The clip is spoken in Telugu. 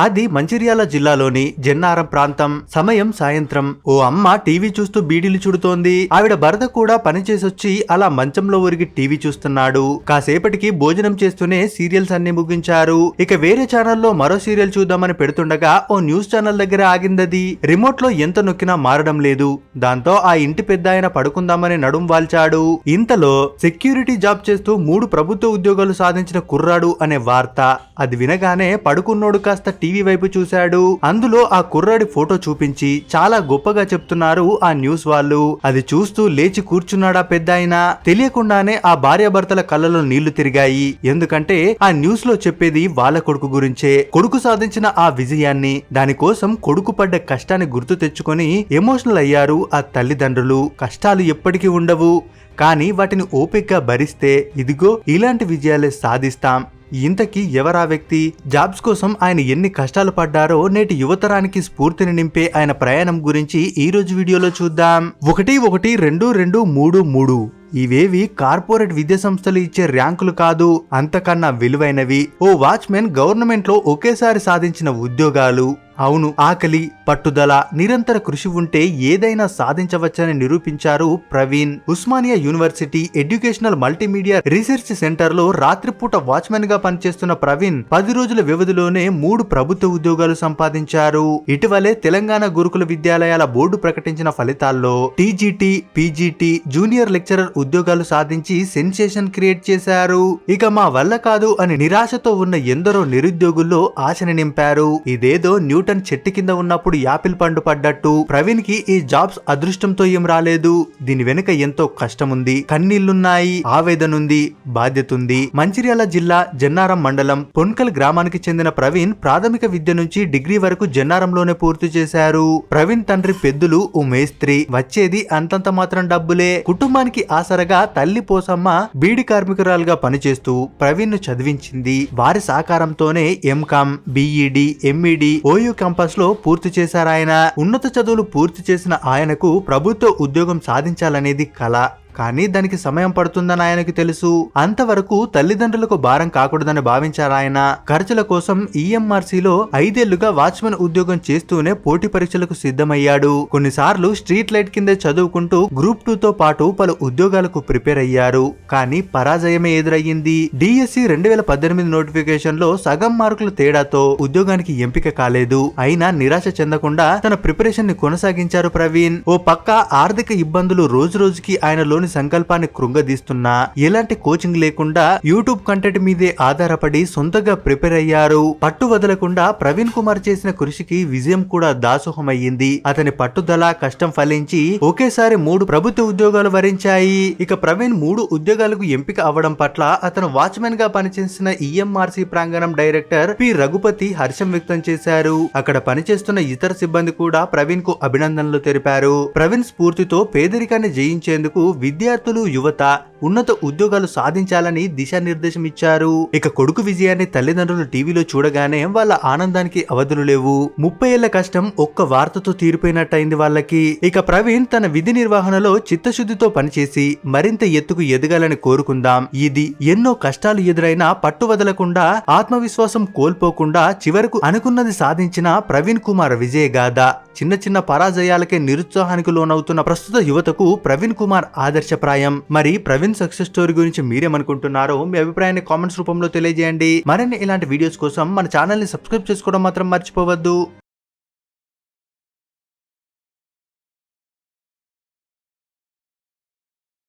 అది మంచిర్యాల జిల్లాలోని జన్నారం ప్రాంతం. సమయం సాయంత్రం. ఓ అమ్మ టీవీ చూస్తూ బీడీలు చుడుతోంది. ఆవిడ భర్త కూడా పనిచేసొచ్చి అలా మంచంలో ఒరిగి టీవీ చూస్తున్నాడు. కాసేపటికి భోజనం చేస్తూనే సీరియల్స్ అన్ని ముగించారు. ఇక వేరే ఛానల్లో మరో సీరియల్ చూద్దామని పెడుతుండగా ఓ న్యూస్ ఛానల్ దగ్గర ఆగిందది. రిమోట్లో ఎంత నొక్కినా మారడం లేదు. దాంతో ఆ ఇంటి పెద్ద ఆయన పడుకుందామని నడుం వాల్చాడు. ఇంతలో సెక్యూరిటీ జాబ్ చేస్తూ మూడు ప్రభుత్వ ఉద్యోగాలు సాధించిన కుర్రాడు అనే వార్త. అది వినగానే పడుకున్నోడు కాస్త టీవీ వైపు చూశాడు. అందులో ఆ కుర్రాడి ఫోటో చూపించి చాలా గొప్పగా చెప్తున్నారు ఆ న్యూస్ వాళ్ళు. అది చూస్తూ లేచి కూర్చున్నాడా పెద్ద ఆయన తెలియకుండానే ఆ భార్యాభర్తల కళ్ళలో నీళ్ళు తిరిగాయి. ఎందుకంటే ఆ న్యూస్లో చెప్పేది వాళ్ళ కొడుకు గురించే. కొడుకు సాధించిన ఆ విజయాన్ని దానికోసం కొడుకు పడ్డ కష్టాన్ని గుర్తు తెచ్చుకొని ఎమోషనల్ అయ్యారు ఆ తల్లిదండ్రులు. కష్టాలు ఎప్పటికీ ఉండవు. కానీ వాటిని ఓపికగా భరిస్తే ఇదిగో ఇలాంటి విజయాలే సాధిస్తాం. ఇంతకీ ఎవరా వ్యక్తి? జాబ్స్ కోసం ఆయన ఎన్ని కష్టాలు పడ్డారో నేటి యువతరానికి స్ఫూర్తిని నింపే ఆయన ప్రయాణం గురించి ఈ రోజు వీడియోలో చూద్దాం. ఒకటి ఒకటి రెండు రెండు మూడు మూడు. ఇవేవి కార్పొరేట్ విద్యా సంస్థలు ఇచ్చే ర్యాంకులు కాదు అంతకన్నా విలువైనవి. ఓ వాచ్మెన్ గవర్నమెంట్లో ఒకేసారి సాధించిన ఉద్యోగాలు. అవును ఆకలి పట్టుదల నిరంతర కృషి ఉంటే ఏదైనా సాధించవచ్చని నిరూపించారు Praveen. Osmania university educational multimedia research సెంటర్లో రాత్రిపూట వాచ్మెన్గా పనిచేస్తున్న ప్రవీణ్ పది రోజుల వ్యవధిలోనే మూడు ప్రభుత్వ ఉద్యోగాలు సంపాదించారు. ఇటీవలే తెలంగాణ గురుకుల విద్యాలయాల బోర్డు ప్రకటించిన ఫలితాల్లో టీజీటీ పీజీటీ జూనియర్ లెక్చరర్ ఉద్యోగాలు సాధించి సెన్సేషన్ క్రియేట్ చేశారు. ఇక మా వల్ల కాదు అని నిరాశతో ఉన్న ఎందరో నిరుద్యోగుల్లో ఆశని నింపారు. ఇదేదో న్యూటన్ చెట్టు కింద ఉన్నప్పుడు యాపిల్ పండు పడ్డట్టు. ప్రవీణ్కి ఈ జాబ్స్ అదృష్టంతో ఏం రాలేదు. దీని వెనుక ఎంతో కష్టముంది. కన్నీళ్ళున్నాయి ఆవేదనుంది బాధ్యతుంది. మంచిర్యాల జిల్లా జన్నారం మండలం పొన్కల్ గ్రామానికి చెందిన ప్రవీణ్ ప్రాథమిక విద్య నుంచి డిగ్రీ వరకు జన్నారంలోనే పూర్తి చేశారు. ప్రవీణ్ తండ్రి పెద్దులు ఓ మేస్త్రి. వచ్చేది అంతంత మాత్రం డబ్బులే. కుటుంబానికి ఆసరగా తల్లి పోసమ్మ బీడి కార్మికురాలుగా పనిచేస్తూ ప్రవీణ్ను చదివించింది. వారి సహకారంతోనే ఎంకామ్ బిఈడి ఎంఈడి ఓయూ క్యాంపస్లో పూర్తి చేశారాయన. ఉన్నత చదువులు పూర్తి చేసిన ఆయనకు ప్రభుత్వ ఉద్యోగం సాధించాలనేది కళ కానీ దానికి సమయం పడుతుందని ఆయనకు తెలుసు. అంతవరకు తల్లిదండ్రులకు భారం కాకూడదని భావించారు ఆయన. ఖర్చుల కోసం ఈఎంఆర్సీలో ఐదేళ్ళుగా వాచ్మెన్ ఉద్యోగం చేస్తూనే పోటీ పరీక్షలకు సిద్ధమయ్యాడు. కొన్నిసార్లు స్ట్రీట్ లైట్ కింద చదువుకుంటూ గ్రూప్ టూ తో పాటు పలు ఉద్యోగాలకు ప్రిపేర్ అయ్యారు. కానీ పరాజయమే ఎదురయ్యింది. డిఎస్సి రెండు వేల పద్దెనిమిది నోటిఫికేషన్లో సగం మార్కుల తేడాతో ఉద్యోగానికి ఎంపిక కాలేదు. అయినా నిరాశ చెందకుండా తన ప్రిపరేషన్ని కొనసాగించారు ప్రవీణ్. ఓ పక్క ఆర్థిక ఇబ్బందులు రోజు రోజుకి ఆయనలో ఆయనలోని సంకల్పాన్ని కృంగదీస్తున్నా ఎలాంటి కోచింగ్ లేకుండా యూట్యూబ్ కంటెంట్ మీదే ఆధారపడి సొంతగా ప్రిపేర్ అయ్యారు. పట్టు వదలకుండా ప్రవీణ్ కుమార్ చేసిన కృషికి విజయం కూడా దాసోహమయ్యింది. అతని పట్టుదల కష్టం ఫలించి ఒకేసారి మూడు ప్రభుత్వ ఉద్యోగాలు వరించాయి. ఇక ప్రవీణ్ మూడు ఉద్యోగాలకు ఎంపిక అవ్వడం పట్ల అతను వాచ్మెన్గా పనిచేసిన ఈఎంఆర్సీ ప్రాంగణం డైరెక్టర్ పి. రఘుపతి హర్షం వ్యక్తం చేశారు. అక్కడ పనిచేస్తున్న ఇతర సిబ్బంది కూడా ప్రవీణ్కు అభినందనలు తెలిపారు. ప్రవీణ్ స్ఫూర్తితో పేదరికాన్ని జయించేందుకు విద్యార్థులు యువత ఉన్నత ఉద్యోగాలు సాధించాలని దిశానిర్దేశం ఇచ్చారు. ఇక కొడుకు విజయాన్ని తల్లిదండ్రులు టీవీలో చూడగానే వాళ్ళ ఆనందానికి అవధులు లేవు. ముప్పై ఏళ్ళ కష్టం ఒక్క వార్తతో తీరిపోయినట్టయింది వాళ్ళకి. ఇక ప్రవీణ్ తన విధి నిర్వహణలో చిత్తశుద్ధితో పనిచేసి మరింత ఎత్తుకు ఎదగాలని కోరుకుందాం. ఇది ఎన్నో కష్టాలు ఎదురైనా పట్టు వదలకుండా ఆత్మవిశ్వాసం కోల్పోకుండా చివరకు అనుకున్నది సాధించిన ప్రవీణ్ కుమార్ విజయగాథ చిన్న చిన్న పరాజయాలకే నిరుత్సాహానికి లోనవుతున్న ప్రస్తుత యువతకు ప్రవీణ్ కుమార్ ఆదర్శప్రాయం. మరి ప్రవీణ్ సక్సెస్ స్టోరీ గురించి మీరేమనుకుంటున్నారో మీ అభిప్రాయాన్ని కామెంట్స్ రూపంలో తెలియజేయండి. మరిన్ని ఇలాంటి వీడియోస్ కోసం మన ఛానల్ని సబ్స్క్రైబ్ చేసుకోవడం మాత్రం మర్చిపోవద్దు.